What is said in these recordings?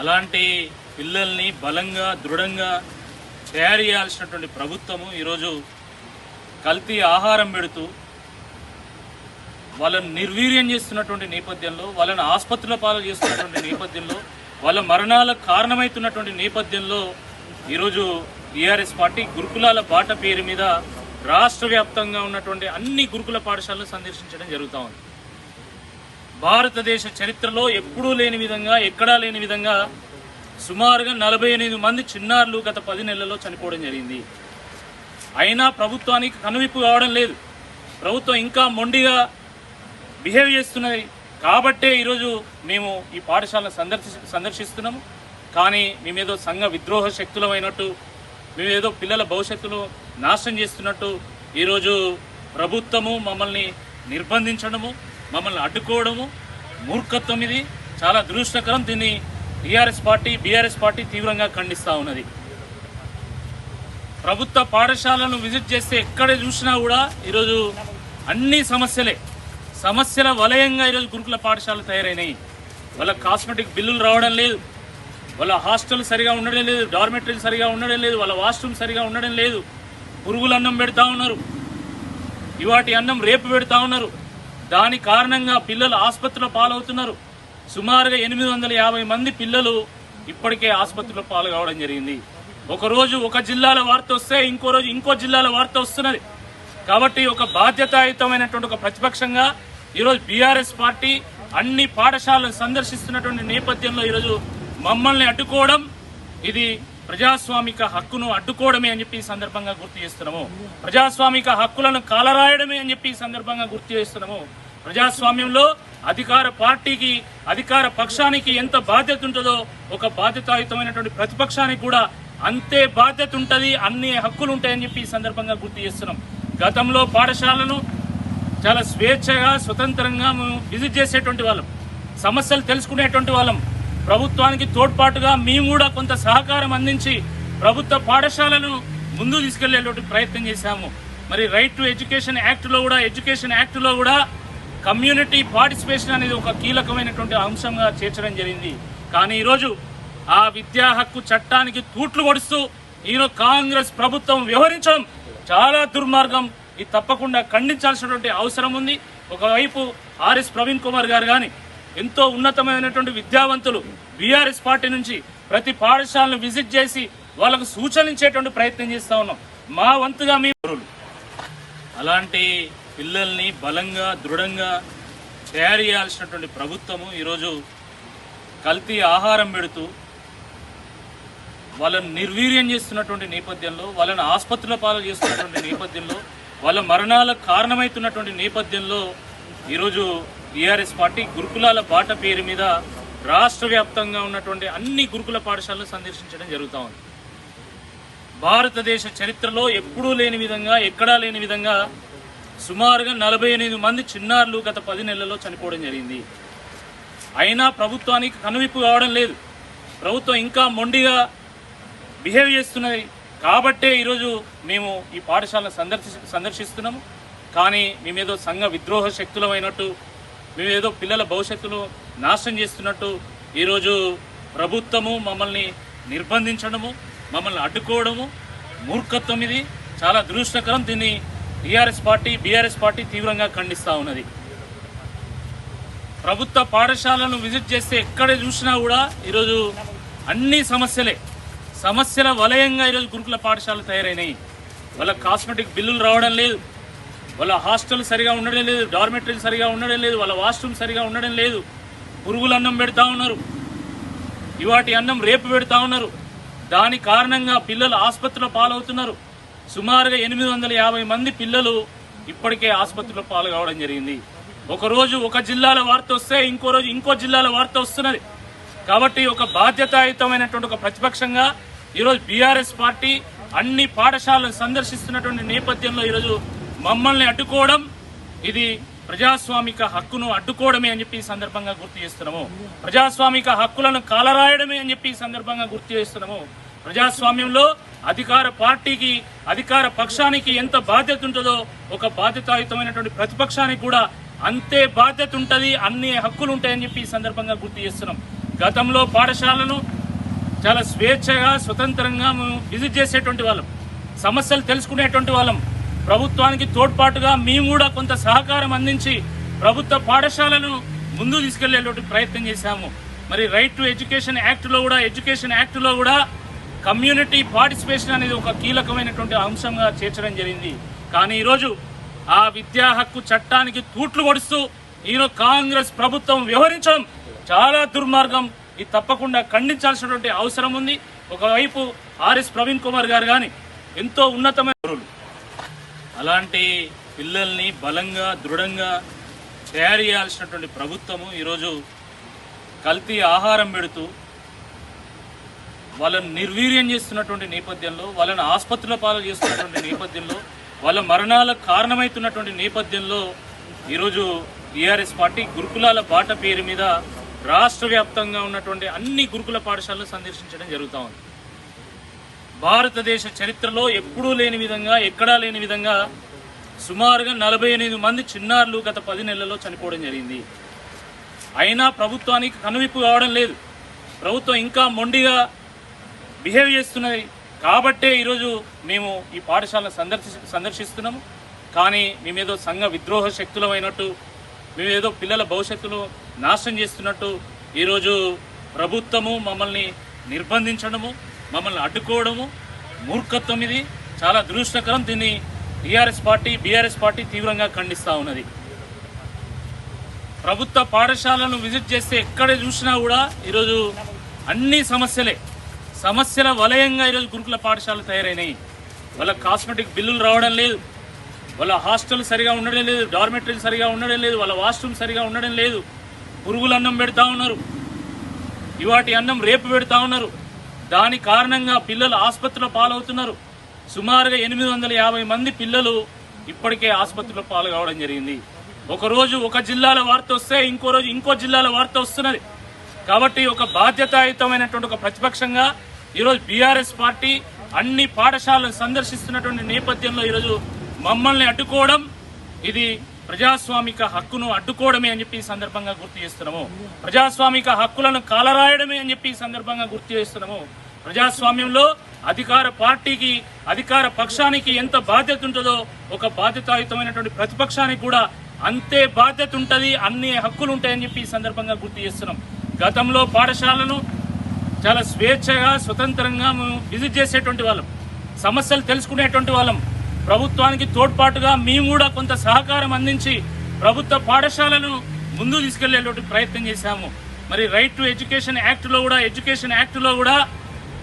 అలాంటి పిల్లల్ని బలంగా దృఢంగా తయారు చేయాల్సినటువంటి ప్రభుత్వము ఈరోజు కల్తీ ఆహారం పెడుతూ వాళ్ళని నిర్వీర్యం చేస్తున్నటువంటి నేపథ్యంలో వాళ్ళని ఆసుపత్రుల పాలు చేస్తున్నటువంటి నేపథ్యంలో వాళ్ళ మరణాలకు కారణమవుతున్నటువంటి నేపథ్యంలో ఈరోజు టీఆర్ఎస్ పార్టీ గురుకులాల బాట పేరు మీద రాష్ట్ర వ్యాప్తంగా ఉన్నటువంటి అన్ని గురుకుల పాఠశాలను సందర్శించడం జరుగుతూ ఉంది. భారతదేశ చరిత్రలో ఎప్పుడూ లేని విధంగా ఎక్కడా లేని విధంగా సుమారుగా నలభై ఎనిమిది మంది చిన్నారులు గత పది నెలల్లో చనిపోవడం జరిగింది. అయినా ప్రభుత్వానికి కనువిప్పు కావడం లేదు. ప్రభుత్వం ఇంకా మొండిగా బిహేవ్ చేస్తున్నది. కాబట్టే ఈరోజు మేము ఈ పాఠశాలను సందర్శి సందర్శిస్తున్నాము. కానీ మేమేదో సంఘ విద్రోహ శక్తులమైనట్టు మేమేదో పిల్లల భవిష్యత్తును నాశనం చేస్తున్నట్టు ఈరోజు ప్రభుత్వము మమ్మల్ని నిర్బంధించడము మమ్మల్ని అడ్డుకోవడము మూర్ఖత్వం ఇది. చాలా దురదృష్టకరం దీన్ని టీఆర్ఎస్ పార్టీ బీఆర్ఎస్ పార్టీ తీవ్రంగా ఖండిస్తూ ఉన్నది. ప్రభుత్వ పాఠశాలను విజిట్ చేస్తే ఎక్కడ చూసినా కూడా ఈరోజు అన్ని సమస్యలే. సమస్యల వలయంగా ఈరోజు గురుకుల పాఠశాలలు తయారైనాయి. వాళ్ళ కాస్మెటిక్ బిల్లులు రావడం లేదు. వాళ్ళ హాస్టల్ సరిగా ఉండడం లేదు. డార్మెటరీలు సరిగా ఉండడం లేదు. వాళ్ళ వాష్రూమ్ సరిగా ఉండడం లేదు. పురుగులు అన్నం పెడతా ఉన్నారు. ఇవాటి అన్నం రేపు పెడతా ఉన్నారు. దాని కారణంగా పిల్లలు ఆసుపత్రిలో పాలవుతున్నారు. సుమారుగా ఎనిమిది వందల యాభై మంది పిల్లలు ఇప్పటికే ఆసుపత్రిలో పాలు కావడం జరిగింది ఒకరోజు ఒక జిల్లాల వార్త వస్తే ఇంకో రోజు ఇంకో జిల్లాల వార్త వస్తున్నది. కాబట్టి ఒక బాధ్యతాయుతమైనటువంటి ఒక ప్రతిపక్షంగా ఈరోజు బీఆర్ఎస్ పార్టీ అన్ని పాఠశాలను సందర్శిస్తున్నటువంటి నేపథ్యంలో ఈరోజు మమ్మల్ని అడ్డుకోవడం ఇది ప్రజాస్వామిక హక్కును అడ్డుకోవడమే అని చెప్పి ఈ సందర్భంగా గుర్తు చేస్తున్నాము. ప్రజాస్వామిక హక్కులను కాలరాయడమే అని చెప్పి ఈ సందర్భంగా గుర్తు చేస్తున్నాము. ప్రజాస్వామ్యంలో అధికార పార్టీకి అధికార పక్షానికి ఎంత బాధ్యత ఉంటుందో ఒక బాధ్యతాయుతమైనటువంటి ప్రతిపక్షానికి కూడా అంతే బాధ్యత ఉంటుంది అన్ని హక్కులు ఉంటాయని చెప్పి ఈ సందర్భంగా గుర్తు చేస్తున్నాం. గతంలో పాఠశాలను చాలా స్వేచ్ఛగా స్వతంత్రంగా మేము విజిట్ చేసేటువంటి వాళ్ళం. సమస్యలు తెలుసుకునేటువంటి వాళ్ళం. ప్రభుత్వానికి తోడ్పాటుగా మేము కూడా కొంత సహకారం అందించి ప్రభుత్వ పాఠశాలను ముందు తీసుకెళ్ళేటువంటి ప్రయత్నం చేశాము. మరి రైట్ టు ఎడ్యుకేషన్ యాక్ట్లో కూడా ఎడ్యుకేషన్ యాక్ట్లో కూడా కమ్యూనిటీ పార్టిసిపేషన్ అనేది ఒక కీలకమైనటువంటి అంశంగా చేర్చడం జరిగింది. కానీ ఈరోజు ఆ విద్యా హక్కు చట్టానికి తూట్లు పొడుస్తూ ఈరోజు కాంగ్రెస్ ప్రభుత్వం వ్యవహరించడం చాలా దుర్మార్గం. ఇది తప్పకుండా ఖండించాల్సినటువంటి అవసరం ఉంది. ఒకవైపు ఆర్ఎస్ ప్రవీణ్ కుమార్ గారు కానీ ఎంతో ఉన్నతమైనటువంటి విద్యావంతులు బీఆర్ఎస్ పార్టీ నుంచి ప్రతి పాఠశాలను విజిట్ చేసి వాళ్ళకు సూచనలు ప్రయత్నం చేస్తా ఉన్నాం. మా వంతుగా మీ అలాంటి పిల్లల్ని బలంగా దృఢంగా తయారు చేయాల్సినటువంటి ప్రభుత్వము ఈరోజు కల్తీ ఆహారం పెడుతూ వాళ్ళని నిర్వీర్యం చేస్తున్నటువంటి నేపథ్యంలో వాళ్ళని ఆసుపత్రుల పాలు చేస్తున్నటువంటి నేపథ్యంలో వాళ్ళ మరణాలకు కారణమవుతున్నటువంటి నేపథ్యంలో ఈరోజు బీఆర్ఎస్ పార్టీ గురుకులాల బాట పేరు మీద రాష్ట్ర వ్యాప్తంగా ఉన్నటువంటి అన్ని గురుకుల పాఠశాలను సందర్శించడం జరుగుతూ ఉంది. భారతదేశ చరిత్రలో ఎప్పుడూ లేని విధంగా ఎక్కడా లేని విధంగా సుమారుగా నలభై ఎనిమిది మంది చిన్నారులు గత పది నెలల్లో చనిపోవడం జరిగింది. అయినా ప్రభుత్వానికి కనువిప్పు కావడం లేదు. ప్రభుత్వం ఇంకా మొండిగా బిహేవ్ చేస్తున్నది కాబట్టే ఈరోజు మేము ఈ పాఠశాలను సందర్శి సందర్శిస్తున్నాము. కానీ మేమేదో సంఘ విద్రోహ శక్తులమైనట్టు మేమేదో పిల్లల భవిష్యత్తును నాశనం చేస్తున్నట్టు ఈరోజు ప్రభుత్వము మమ్మల్ని నిర్బంధించడము మమ్మల్ని అడ్డుకోవడము మూర్ఖత్వం ఇది. చాలా దురుష్టకరం దీన్ని టీఆర్ఎస్ పార్టీ బీఆర్ఎస్ పార్టీ తీవ్రంగా ఖండిస్తూ ఉన్నది. ప్రభుత్వ పాఠశాలను విజిట్ చేస్తే ఎక్కడ చూసినా కూడా ఈరోజు అన్ని సమస్యలే. సమస్యల వలయంగా ఈరోజు గురుకుల పాఠశాలలు తయారైనాయి. వాళ్ళ కాస్మెటిక్ బిల్లులు రావడం లేదు. వాళ్ళ హాస్టల్ సరిగా ఉండడం లేదు డార్మెటరీలు సరిగా ఉండడం లేదు వాళ్ళ వాష్రూమ్ సరిగా ఉండడం లేదు. పురుగుల అన్నం పెడతా ఉన్నారు. ఇవాటి అన్నం రేపు పెడతా ఉన్నారు. దాని కారణంగా పిల్లలు ఆసుపత్రిలో పాలవుతున్నారు. సుమారుగా ఎనిమిది వందల యాభై మంది పిల్లలు ఇప్పటికే ఆసుపత్రిలో పాలు కావడం జరిగింది ఒకరోజు ఒక జిల్లాల వార్త వస్తే ఇంకో రోజు ఇంకో జిల్లాల వార్త వస్తున్నది. కాబట్టి ఒక బాధ్యతాయుతమైనటువంటి ఒక ప్రతిపక్షంగా ఈరోజు బీఆర్ఎస్ పార్టీ అన్ని పాఠశాలను సందర్శిస్తున్నటువంటి నేపథ్యంలో ఈరోజు మమ్మల్ని అడ్డుకోవడం ఇది ప్రజాస్వామిక హక్కును అడ్డుకోవడమే అని చెప్పి సందర్భంగా గుర్తు చేస్తున్నాము. ప్రజాస్వామిక హక్కులను కాలరాయడమే అని చెప్పి సందర్భంగా గుర్తు చేస్తున్నాము. ప్రజాస్వామ్యంలో అధికార పార్టీకి అధికార పక్షానికి ఎంత బాధ్యత ఉంటుందో ఒక బాధ్యతాయుతమైనటువంటి ప్రతిపక్షానికి కూడా అంతే బాధ్యత ఉంటుంది అన్ని హక్కులు ఉంటాయని చెప్పి ఈ సందర్భంగా గుర్తు చేస్తున్నాం. గతంలో పాఠశాలను చాలా స్వేచ్ఛగా స్వతంత్రంగా మేము విజిట్ చేసేటువంటి వాళ్ళం. సమస్యలు తెలుసుకునేటువంటి వాళ్ళం. ప్రభుత్వానికి తోడ్పాటుగా మేము కూడా కొంత సహకారం అందించి ప్రభుత్వ పాఠశాలను ముందు తీసుకెళ్ళేటువంటి ప్రయత్నం చేశాము. మరి రైట్ టు ఎడ్యుకేషన్ యాక్ట్లో కూడా ఎడ్యుకేషన్ యాక్ట్లో కూడా కమ్యూనిటీ పార్టిసిపేషన్ అనేది ఒక కీలకమైనటువంటి అంశంగా చేర్చడం జరిగింది. కానీ ఈరోజు ఆ విద్యా హక్కు చట్టానికి తూట్లు పొడుస్తూ ఈరోజు కాంగ్రెస్ ప్రభుత్వం వ్యవహరించడం చాలా దుర్మార్గం. ఇది తప్పకుండా ఖండించాల్సినటువంటి అవసరం ఉంది. ఒకవైపు ఆర్ఎస్ ప్రవీణ్ కుమార్ గారు కానీ ఎంతో ఉన్నతమైన అలాంటి పిల్లల్ని బలంగా దృఢంగా తయారు చేయాల్సినటువంటి ప్రభుత్వము ఈరోజు కల్తీ ఆహారం పెడుతూ వాళ్ళని నిర్వీర్యం చేస్తున్నటువంటి నేపథ్యంలో వాళ్ళని ఆసుపత్రుల పాలు చేస్తున్నటువంటి నేపథ్యంలో వాళ్ళ మరణాలకు కారణమవుతున్నటువంటి నేపథ్యంలో ఈరోజు టీఆర్ఎస్ పార్టీ గురుకులాల బాట పేరు మీద రాష్ట్ర వ్యాప్తంగా ఉన్నటువంటి అన్ని గురుకుల పాఠశాలను సందర్శించడం జరుగుతూ ఉంది. భారతదేశ చరిత్రలో ఎప్పుడూ లేని విధంగా ఎక్కడా లేని విధంగా సుమారుగా నలభై ఎనిమిది మంది చిన్నారులు గత పది నెలల్లో చనిపోవడం జరిగింది. అయినా ప్రభుత్వానికి కనువిప్పు కావడం లేదు. ప్రభుత్వం ఇంకా మొండిగా బిహేవ్ చేస్తున్నది. కాబట్టే ఈరోజు మేము ఈ పాఠశాలను సందర్శి సందర్శిస్తున్నాము. కానీ మేమేదో సంఘ విద్రోహ శక్తులమైనట్టు మేమేదో పిల్లల భవిష్యత్తును నాశనం చేస్తున్నట్టు ఈరోజు ప్రభుత్వము మమ్మల్ని నిర్బంధించడము మమ్మల్ని అడ్డుకోవడము మూర్ఖత్వం ఇది. చాలా దురదృష్టకరం దీన్ని టీఆర్ఎస్ పార్టీ బీఆర్ఎస్ పార్టీ తీవ్రంగా ఖండిస్తూ ఉన్నది. ప్రభుత్వ పాఠశాలను విజిట్ చేస్తే ఎక్కడ చూసినా కూడా ఈరోజు అన్ని సమస్యలే. సమస్యల వలయంగా ఈరోజు గురుకుల పాఠశాలలు తయారైనాయి. వాళ్ళ కాస్మెటిక్ బిల్లులు రావడం లేదు. వాళ్ళ హాస్టల్ సరిగా ఉండడం లేదు. డార్మెటరీలు సరిగా ఉండడం లేదు. వాళ్ళ వాష్రూమ్ సరిగా ఉండడం లేదు. పురుగులు అన్నం పెడతా ఉన్నారు. ఇవాటి అన్నం రేపు పెడతా ఉన్నారు. దాని కారణంగా పిల్లలు ఆసుపత్రిలో పాలవుతున్నారు. సుమారుగా ఎనిమిది వందల యాభై మంది పిల్లలు ఇప్పటికే ఆసుపత్రిలో పాలు కావడం జరిగింది ఒకరోజు ఒక జిల్లాల వార్త వస్తే ఇంకో రోజు ఇంకో జిల్లాల వార్త వస్తున్నది. కాబట్టి ఒక బాధ్యతాయుతమైనటువంటి ఒక ప్రతిపక్షంగా ఈరోజు బీఆర్ఎస్ పార్టీ అన్ని పాఠశాలను సందర్శిస్తున్నటువంటి నేపథ్యంలో ఈరోజు మమ్మల్ని అడ్డుకోవడం ఇది ప్రజాస్వామిక హక్కును అడ్డుకోవడమే అని చెప్పి ఈ సందర్భంగా గుర్తు చేస్తున్నాము. ప్రజాస్వామిక హక్కులను కాలరాయడమే అని చెప్పి ఈ సందర్భంగా గుర్తు చేస్తున్నాము. ప్రజాస్వామ్యంలో అధికార పార్టీకి అధికార పక్షానికి ఎంత బాధ్యత ఉంటుందో ఒక బాధ్యతాయుతమైనటువంటి ప్రతిపక్షానికి కూడా అంతే బాధ్యత ఉంటుంది అన్ని హక్కులు ఉంటాయని చెప్పి ఈ సందర్భంగా గుర్తు చేస్తున్నాం. గతంలో పాఠశాలను చాలా స్వేచ్ఛగా స్వతంత్రంగా మేము విజిట్ చేసేటువంటి వాళ్ళం. సమస్యలు తెలుసుకునేటువంటి వాళ్ళం. ప్రభుత్వానికి తోడ్పాటుగా మేము కూడా కొంత సహకారం అందించి ప్రభుత్వ పాఠశాలను ముందు తీసుకెళ్ళేటువంటి ప్రయత్నం చేశాము. మరి రైట్ టు ఎడ్యుకేషన్ యాక్ట్లో కూడా ఎడ్యుకేషన్ యాక్ట్లో కూడా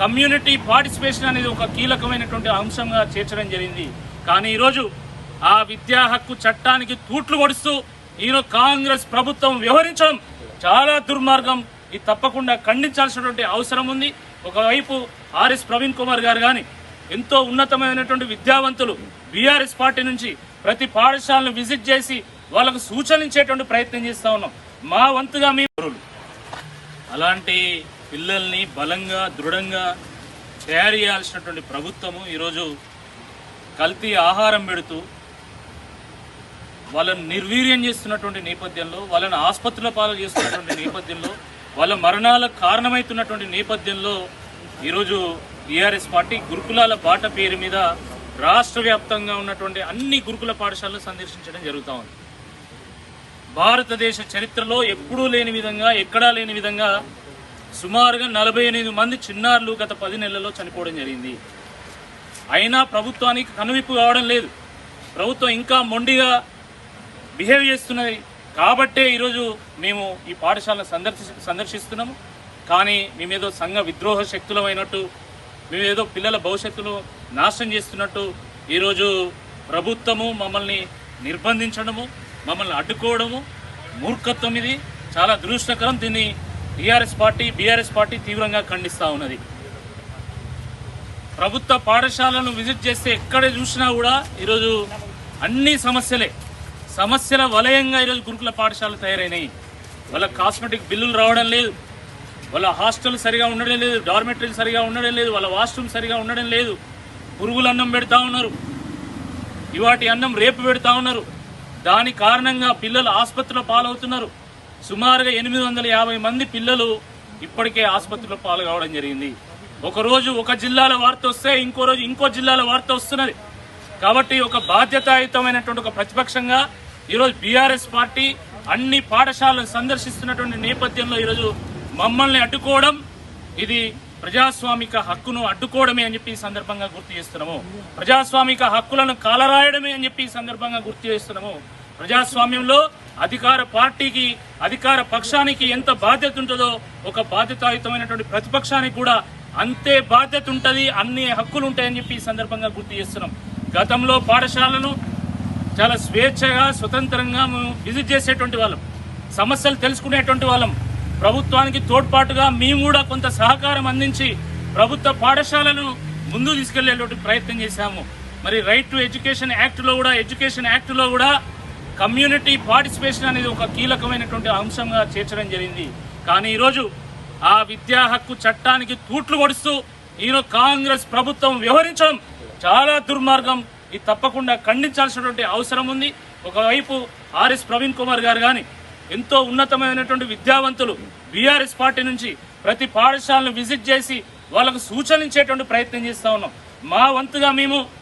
కమ్యూనిటీ పార్టిసిపేషన్ అనేది ఒక కీలకమైనటువంటి అంశంగా చేర్చడం జరిగింది. కానీ ఈరోజు ఆ విద్యా హక్కు చట్టానికి తూట్లు పొడుస్తూ ఈరోజు కాంగ్రెస్ ప్రభుత్వం వ్యవహరించడం చాలా దుర్మార్గం. ఇది తప్పకుండా ఖండించాల్సినటువంటి అవసరం ఉంది. ఒకవైపు ఆర్ఎస్ ప్రవీణ్ కుమార్ గారు కానీ ఎంతో ఉన్నతమైనటువంటి విద్యావంతులు బీఆర్ఎస్ పార్టీ నుంచి ప్రతి పాఠశాలను విజిట్ చేసి వాళ్ళకు సూచనలు ప్రయత్నం చేస్తా ఉన్నాం. మా వంతుగా మీ అలాంటి పిల్లల్ని బలంగా దృఢంగా తయారు చేయాల్సినటువంటి ప్రభుత్వము ఈరోజు కల్తీ ఆహారం పెడుతూ వాళ్ళని నిర్వీర్యం చేస్తున్నటువంటి నేపథ్యంలో వాళ్ళని ఆసుపత్రుల పాలు చేస్తున్నటువంటి నేపథ్యంలో వాళ్ళ మరణాలకు కారణమవుతున్నటువంటి నేపథ్యంలో ఈరోజు బీఆర్ఎస్ పార్టీ గురుకులాల బాట పేరు మీద రాష్ట్ర వ్యాప్తంగా ఉన్నటువంటి అన్ని గురుకుల పాఠశాలలు సందర్శించడం జరుగుతూ ఉంది. భారతదేశ చరిత్రలో ఎప్పుడూ లేని విధంగా ఎక్కడా లేని విధంగా సుమారుగా నలభై ఎనిమిది మంది చిన్నారులు గత పది నెలల్లో చనిపోవడం జరిగింది. అయినా ప్రభుత్వానికి కనువిప్పు కావడం లేదు. ప్రభుత్వం ఇంకా మొండిగా బిహేవ్ చేస్తున్నది. కాబట్టే ఈరోజు మేము ఈ పాఠశాలను సందర్శి సందర్శిస్తున్నాము. కానీ మేమేదో సంఘ విద్రోహ శక్తులమైనట్టు మేమేదో పిల్లల భవిష్యత్తును నాశనం చేస్తున్నట్టు ఈరోజు ప్రభుత్వము మమ్మల్ని నిర్బంధించడము మమ్మల్ని అడ్డుకోవడము మూర్ఖత్వం ఇది. చాలా దురుష్టకరం దీన్ని టీఆర్ఎస్ పార్టీ బీఆర్ఎస్ పార్టీ తీవ్రంగా ఖండిస్తూ ఉన్నది. ప్రభుత్వ పాఠశాలను విజిట్ చేస్తే ఎక్కడ చూసినా కూడా ఈరోజు అన్ని సమస్యలే. సమస్యల వలయంగా ఈరోజు గురుకుల పాఠశాలలు తయారైనాయి. వాళ్ళ కాస్మెటిక్ బిల్లులు రావడం లేదు. వాళ్ళ హాస్టల్ సరిగా ఉండడం లేదు డార్మెటరీలు సరిగా ఉండడం లేదు వాళ్ళ వాష్రూమ్ సరిగా ఉండడం లేదు. పురుగుల అన్నం పెడతా ఉన్నారు. ఇవాటి అన్నం రేపు పెడతా ఉన్నారు. దాని కారణంగా పిల్లలు ఆసుపత్రిలో పాలవుతున్నారు. సుమారుగా ఎనిమిది వందల యాభై మంది పిల్లలు ఇప్పటికే ఆసుపత్రిలో పాలు కావడం జరిగింది ఒకరోజు ఒక జిల్లాల వార్త వస్తే ఇంకో రోజు ఇంకో జిల్లాల వార్త వస్తున్నది. కాబట్టి ఒక బాధ్యతాయుతమైనటువంటి ఒక ప్రతిపక్షంగా ఈరోజు బీఆర్ఎస్ పార్టీ అన్ని పాఠశాలను సందర్శిస్తున్నటువంటి నేపథ్యంలో ఈరోజు మమ్మల్ని అడ్డుకోవడం ఇది ప్రజాస్వామిక హక్కును అడ్డుకోవడమే అని చెప్పి సందర్భంగా గుర్తు చేస్తున్నాము. ప్రజాస్వామిక హక్కులను కాలరాయడమే అని చెప్పి సందర్భంగా గుర్తు చేస్తున్నాము. ప్రజాస్వామ్యంలో అధికార పార్టీకి అధికార పక్షానికి ఎంత బాధ్యత ఉంటుందో ఒక బాధ్యతాయుతమైనటువంటి ప్రతిపక్షానికి కూడా అంతే బాధ్యత ఉంటుంది అన్ని హక్కులు ఉంటాయని చెప్పి ఈ సందర్భంగా గుర్తు చేస్తున్నాం. గతంలో పాఠశాలను చాలా స్వేచ్ఛగా స్వతంత్రంగా మేము విజిట్ చేసేటువంటి వాళ్ళం. సమస్యలు తెలుసుకునేటువంటి వాళ్ళం. ప్రభుత్వానికి తోడ్పాటుగా మేము కూడా కొంత సహకారం అందించి ప్రభుత్వ పాఠశాలను ముందు తీసుకెళ్ళేటువంటి ప్రయత్నం చేశాము. మరి రైట్ టు ఎడ్యుకేషన్ యాక్ట్లో కూడా ఎడ్యుకేషన్ యాక్ట్లో కూడా కమ్యూనిటీ పార్టిసిపేషన్ అనేది ఒక కీలకమైనటువంటి అంశంగా చేర్చడం జరిగింది. కానీ ఈరోజు ఆ విద్యా హక్కు చట్టానికి తూట్లు పొడుస్తూ ఈరోజు కాంగ్రెస్ ప్రభుత్వం వ్యవహరించడం చాలా దుర్మార్గం. ఇది తప్పకుండా ఖండించాల్సినటువంటి అవసరం ఉంది. ఒకవైపు ఆర్ఎస్ ప్రవీణ్ కుమార్ గారు కానీ ఎంతో ఉన్నతమైనటువంటి విద్యావంతులు బీఆర్ఎస్ పార్టీ నుంచి ప్రతి పాఠశాలను విజిట్ చేసి వాళ్ళకు సూచనలు ఇచ్చేటువంటి ప్రయత్నం చేస్తూ ఉన్నాం. మా వంతుగా మేము